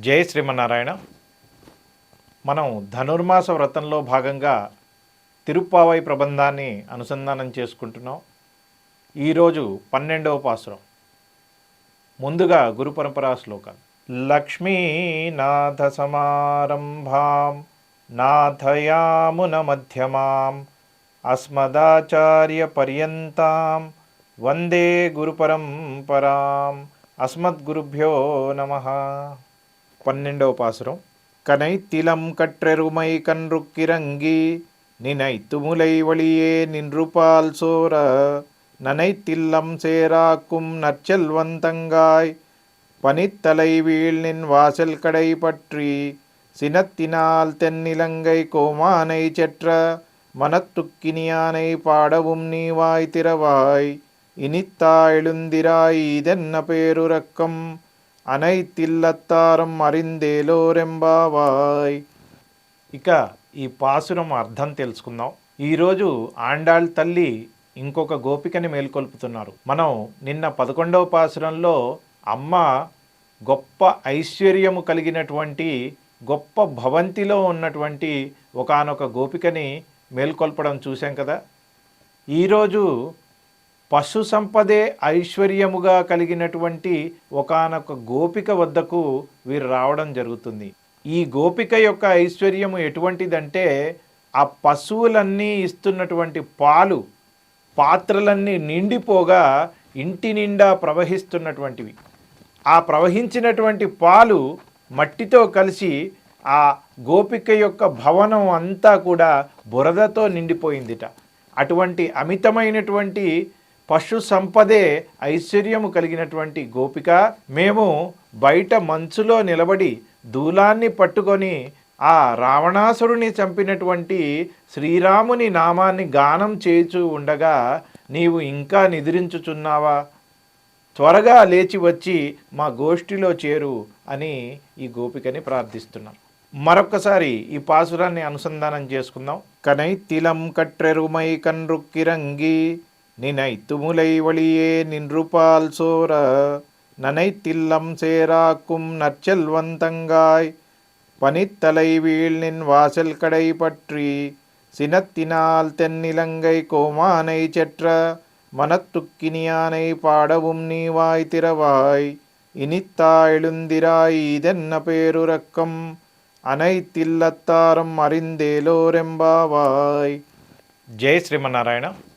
జై శ్రీమన్నారాయణ. మనం ధనుర్మాస వ్రతంలో భాగంగా తిరుప్పావై ప్రబంధాన్ని అనుసంధానం చేసుకుంటున్నాం. ఈరోజు పన్నెండవ పాసురం ముందుగా గురు పరంపరా శ్లోకాలు లక్ష్మీనాథ సమారంభాం నాథయామున మధ్యమాం అస్మదాచార్య పర్యంతాం వందే గురు పరంపరాం అస్మద్గురుభ్యో నమ. பன்னெண்டோ பாசுரம். கனைத்திலம் கற்றெருமை கன்றுக்கிறங்கி நினைத்து முலை வழியே நின்று பால் சோர நனைத்தில்லம் சேராக்கும் நற்செல்வந்தங்காய் பனித்தலை வீழ்நின் வாசல் கடை பற்றி சினத்தினால் தென்னிலங்கை கோமானை செற்ற மனத்துக்கினியானை பாடவும் நீ வாய் திறவாய் இனித்தா எழுந்திராய் இதென்ன பேருறக்கம்? అనైతిల్లత్తారం అరిందేలోరెంబావాయ్ ఇక ఈ పాసురం అర్థం తెలుసుకుందాం. ఈరోజు ఆండాళ్ తల్లి ఇంకొక గోపికని మేల్కొల్పుతున్నారు. మనం నిన్న పదకొండవ పాసురంలో అమ్మ గొప్ప ఐశ్వర్యము కలిగినటువంటి గొప్ప భవంతిలో ఉన్నటువంటి ఒకానొక గోపికని మేల్కొల్పడం చూసాం కదా. ఈరోజు పశు సంపదే ఐశ్వర్యముగా కలిగినటువంటి ఒకానొక గోపిక వద్దకు వీరు రావడం జరుగుతుంది. ఈ గోపిక యొక్క ఐశ్వర్యము ఎటువంటిదంటే ఆ పశువులన్నీ ఇస్తున్నటువంటి పాలు పాత్రలన్నీ నిండిపోగా ఇంటి నిండా ప్రవహిస్తున్నటువంటివి. ఆ ప్రవహించినటువంటి పాలు మట్టితో కలిసి ఆ గోపిక యొక్క భవనం అంతా కూడా బురదతో నిండిపోయిందిట. అటువంటి అమితమైనటువంటి పశు సంపదే ఐశ్వర్యము కలిగినటువంటి గోపిక. మేము బయట మంచులో నిలబడి దూలాన్ని పట్టుకొని ఆ రావణాసురుని చంపినటువంటి శ్రీరాముని నామాన్ని గానం చేయుచు ఉండగా నీవు ఇంకా నిద్రించుచున్నావా? త్వరగా లేచి వచ్చి మా గోష్ఠిలో చేరు అని ఈ గోపికని ప్రార్థిస్తున్నాం. మరొకసారి ఈ పాసురాన్ని అనుసంధానం చేసుకుందాం. కనై తిలం కట్రెరుమై కన్రుక్కిరంగి நினைத்து முலை வழியே நின்று பால் சோர நனைத்தில்லம் சேராக்கும் நற்செல்வந்தங்காய் பனித்தலை வீழ் நின் வாசல் கடை பற்றி சினத்தினால் தென்னிலங்கை கோமானை செற்ற மனத்துக்கினியானை பாடவும் நீ வாய் திறவாய் இனித்தா எழுந்திராய் இதென்ன பேருறக்கம் அனைத்தில்லத்தாரம் அறிந்தேலோரெம்பாவாய். ஜெய் ஸ்ரீமநாராயணா.